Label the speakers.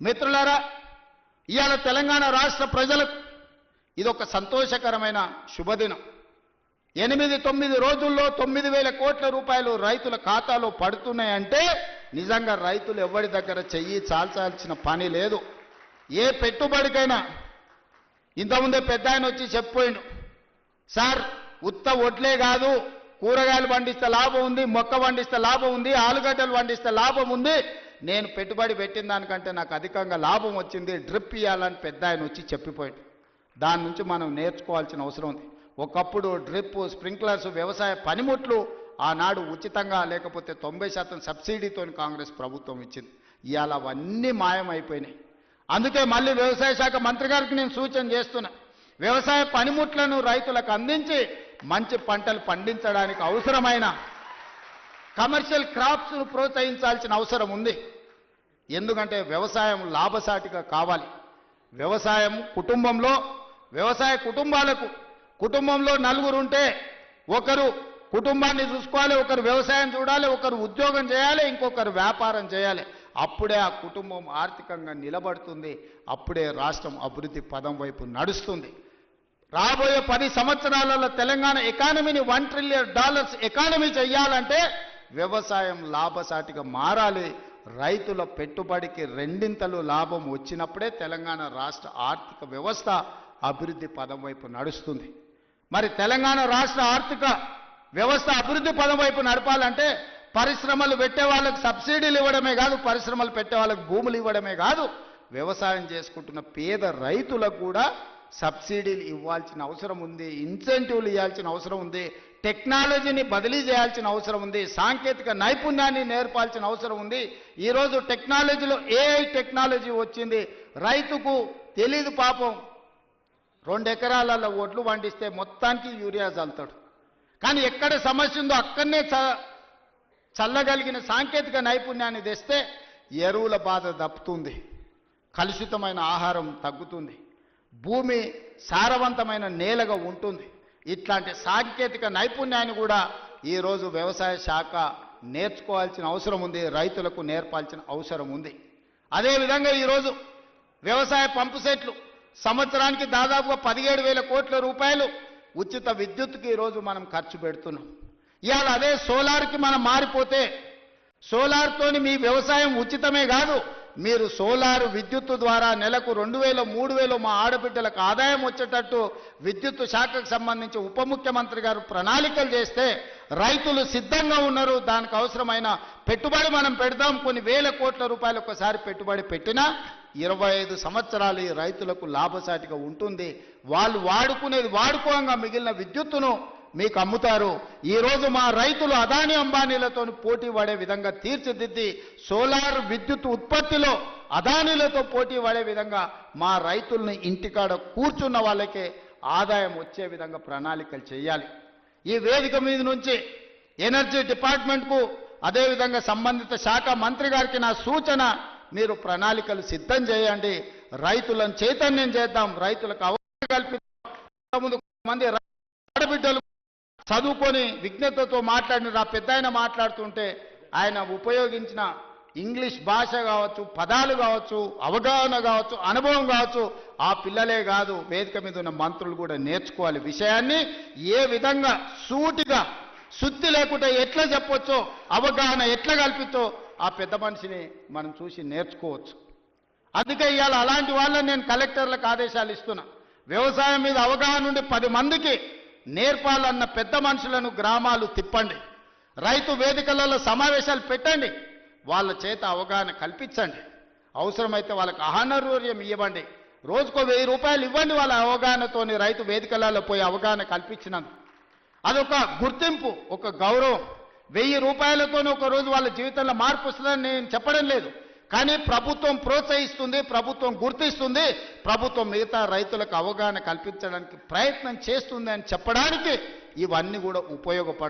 Speaker 1: మిత్రులారా ఇవాళ తెలంగాణ రాష్ట్ర ప్రజలకు ఇది ఒక సంతోషకరమైన శుభదినం. ఎనిమిది తొమ్మిది రోజుల్లో తొమ్మిది వేల కోట్ల రూపాయలు రైతుల ఖాతాలో పడుతున్నాయంటే నిజంగా రైతులు ఎవరి దగ్గర చెయ్యి చాల్చాల్సిన పని లేదు. ఏ పెట్టుబడికైనా ఇంతకుముందే పెద్ద ఆయన వచ్చి చెప్పిపోయిండు సార్ ఉత్త ఒడ్లే కాదు కూరగాయలు పండిస్తే లాభం ఉంది మొక్క పండిస్తే లాభం ఉంది ఆలుగడ్డలు పండిస్తే లాభం ఉంది నేను పెట్టుబడి పెట్టిన దానికంటే నాకు అధికంగా లాభం వచ్చింది డ్రిప్ ఇవ్వాలని పెద్ద ఆయన వచ్చి చెప్పిపోయాడు. దాని నుంచి మనం నేర్చుకోవాల్సిన అవసరం ఉంది. ఒకప్పుడు డ్రిప్ స్ప్రింక్లర్స్ వ్యవసాయ పనిముట్లు ఆనాడు ఉచితంగా లేకపోతే తొంభై శాతం సబ్సిడీతో కాంగ్రెస్ ప్రభుత్వం ఇచ్చింది. ఇవాళ అవన్నీ మాయమైపోయినాయి. అందుకే మళ్ళీ వ్యవసాయ శాఖ మంత్రి గారికి నేను సూచన చేస్తున్నా. వ్యవసాయ పనిముట్లను రైతులకు అందించి మంచి పంటలు పండించడానికి అవసరమైన కమర్షియల్ క్రాప్స్ను ప్రోత్సహించాల్సిన అవసరం ఉంది. ఎందుకంటే వ్యవసాయం లాభసాటిగా కావాలి. వ్యవసాయం కుటుంబంలో వ్యవసాయ కుటుంబాలకు కుటుంబంలో నలుగురు ఉంటే ఒకరు కుటుంబాన్ని చూసుకోవాలి ఒకరు వ్యవసాయం చూడాలి ఒకరు ఉద్యోగం చేయాలి ఇంకొకరు వ్యాపారం చేయాలి. అప్పుడే ఆ కుటుంబం ఆర్థికంగా నిలబడుతుంది అప్పుడే రాష్ట్రం అభివృద్ధి పదం వైపు నడుస్తుంది. రాబోయే పది సంవత్సరాలలో తెలంగాణ ఎకానమీని వన్ ట్రిలియన్ డాలర్స్ ఎకానమీ చేయాలంటే వ్యవసాయం లాభసాటిగా మారాలి రైతుల పెట్టుబడికి రెండింతలు లాభం వచ్చినప్పుడే తెలంగాణ రాష్ట్ర ఆర్థిక వ్యవస్థ అభివృద్ధి పదం వైపు నడుస్తుంది. మరి తెలంగాణ రాష్ట్ర ఆర్థిక వ్యవస్థ అభివృద్ధి పదం వైపు నడపాలంటే పరిశ్రమలు పెట్టే వాళ్ళకి సబ్సిడీలు ఇవ్వడమే కాదు పరిశ్రమలు పెట్టే వాళ్ళకి భూములు ఇవ్వడమే కాదు వ్యవసాయం చేసుకుంటున్న పేద రైతులకు కూడా సబ్సిడీలు ఇవ్వాల్సిన అవసరం ఉంది ఇన్సెంటివ్లు ఇవ్వాల్సిన అవసరం ఉంది. టెక్నాలజీని బదిలీ చేయాల్సిన అవసరం ఉంది సాంకేతిక నైపుణ్యాన్ని నేర్పాల్సిన అవసరం ఉంది. ఈరోజు టెక్నాలజీలో ఏఐ టెక్నాలజీ వచ్చింది. రైతుకు తెలీదు పాపం. రెండు ఎకరాలలో ఒడ్లు పండిస్తే మొత్తానికి యూరియా చల్లుతాడు. కానీ ఎక్కడ సమస్య ఉందో అక్కడనే చ చల్లగలిగిన సాంకేతిక నైపుణ్యాన్ని తెస్తే ఎరువుల బాధ దప్పుతుంది కలుషితమైన ఆహారం తగ్గుతుంది. భూమి సారవంతమైన నేలగా ఉంటుంది. ఇట్లాంటి సాంకేతిక నైపుణ్యాన్ని కూడా ఈరోజు వ్యవసాయ శాఖ నేర్చుకోవాల్సిన అవసరం ఉంది రైతులకు నేర్పాల్సిన అవసరం ఉంది. అదేవిధంగా ఈరోజు వ్యవసాయ పంపు సెట్లు సంవత్సరానికి దాదాపుగా పదిహేడు వేల కోట్ల రూపాయలు ఉచిత విద్యుత్కి ఈరోజు మనం ఖర్చు పెడుతున్నాం. ఇవాళ అదే సోలార్కి మనం మారిపోతే సోలార్తోని మీ వ్యవసాయం ఉచితమే కాదు మీరు సోలార్ విద్యుత్తు ద్వారా నెలకు రెండు వేలు మూడు వేలు మా ఆడబిడ్డలకు ఆదాయం వచ్చేటట్టు విద్యుత్తు శాఖకు సంబంధించి ఉప ముఖ్యమంత్రి గారు ప్రణాళికలు చేస్తే రైతులు సిద్ధంగా ఉన్నారు. దానికి అవసరమైన పెట్టుబడి మనం పెడదాం. కొన్ని వేల కోట్ల రూపాయలు ఒకసారి పెట్టుబడి పెట్టినా ఇరవై ఐదు సంవత్సరాలు ఈ రైతులకు లాభసాటిగా ఉంటుంది. వాళ్ళు వాడుకునేది వాడుకోగా మిగిలిన విద్యుత్తును మీకు అమ్ముతారు. ఈరోజు మా రైతులు అదాని అంబానీలతో పోటీ పడే విధంగా తీర్చిదిద్ది సోలార్ విద్యుత్ ఉత్పత్తిలో అదానీలతో పోటీ పడే విధంగా మా రైతుల్ని ఇంటికాడ కూర్చున్న వాళ్ళకే ఆదాయం వచ్చే విధంగా ప్రణాళికలు చేయాలి. ఈ వేదిక మీద నుంచి ఎనర్జీ డిపార్ట్మెంట్కు అదేవిధంగా సంబంధిత శాఖ మంత్రి గారికి నా సూచన మీరు ప్రణాళికలు సిద్ధం చేయండి. రైతులను చైతన్యం చేద్దాం. రైతులకు అవగాహన కల్పిద్దాం. ముందు కొంతమంది ఆడబిడ్డలు చదువుకొని విజ్ఞతతో మాట్లాడిన నా పెద్ద ఆయన మాట్లాడుతుంటే ఆయన ఉపయోగించిన ఇంగ్లీష్ భాష కావచ్చు పదాలు కావచ్చు అవగాహన కావచ్చు అనుభవం కావచ్చు ఆ పిల్లలే కాదు వేదిక మీద ఉన్న మంత్రులు కూడా నేర్చుకోవాలి. విషయాన్ని ఏ విధంగా సూటిగా శుద్ధి లేకుండా ఎట్లా చెప్పొచ్చో అవగాహన ఎట్లా కల్పించో ఆ పెద్ద మనిషిని మనం చూసి నేర్చుకోవచ్చు. అందుకే ఇవాళ అలాంటి వాళ్ళని నేను కలెక్టర్లకు ఆదేశాలు ఇస్తున్నా. వ్యవసాయం మీద అవగాహన ఉండి పది మందికి నేర్పాలన్న పెద్ద మనుషులను గ్రామాలు తిప్పండి. రైతు వేదికలలో సమావేశాలు పెట్టండి. వాళ్ళ చేత అవగాహన కల్పించండి. అవసరమైతే వాళ్ళకి ఆహానర్వర్యం ఇవ్వండి. రోజుకో వెయ్యి రూపాయలు ఇవ్వండి వాళ్ళ అవగాహనతోని రైతు వేదికలలో పోయి అవగాహన కల్పించినందుకు. అదొక గుర్తింపు ఒక గౌరవం. వెయ్యి రూపాయలతోనే ఒక రోజు వాళ్ళ జీవితంలో మార్పు వస్తుందని నేను చెప్పడం లేదు. కానీ ప్రభుత్వం ప్రోత్సహిస్తుంది ప్రభుత్వం గుర్తిస్తుంది ప్రభుత్వం మిగతా రైతులకు అవగాహన కల్పించడానికి ప్రయత్నం చేస్తుంది అని చెప్పడానికి ఇవన్నీ కూడా ఉపయోగపడ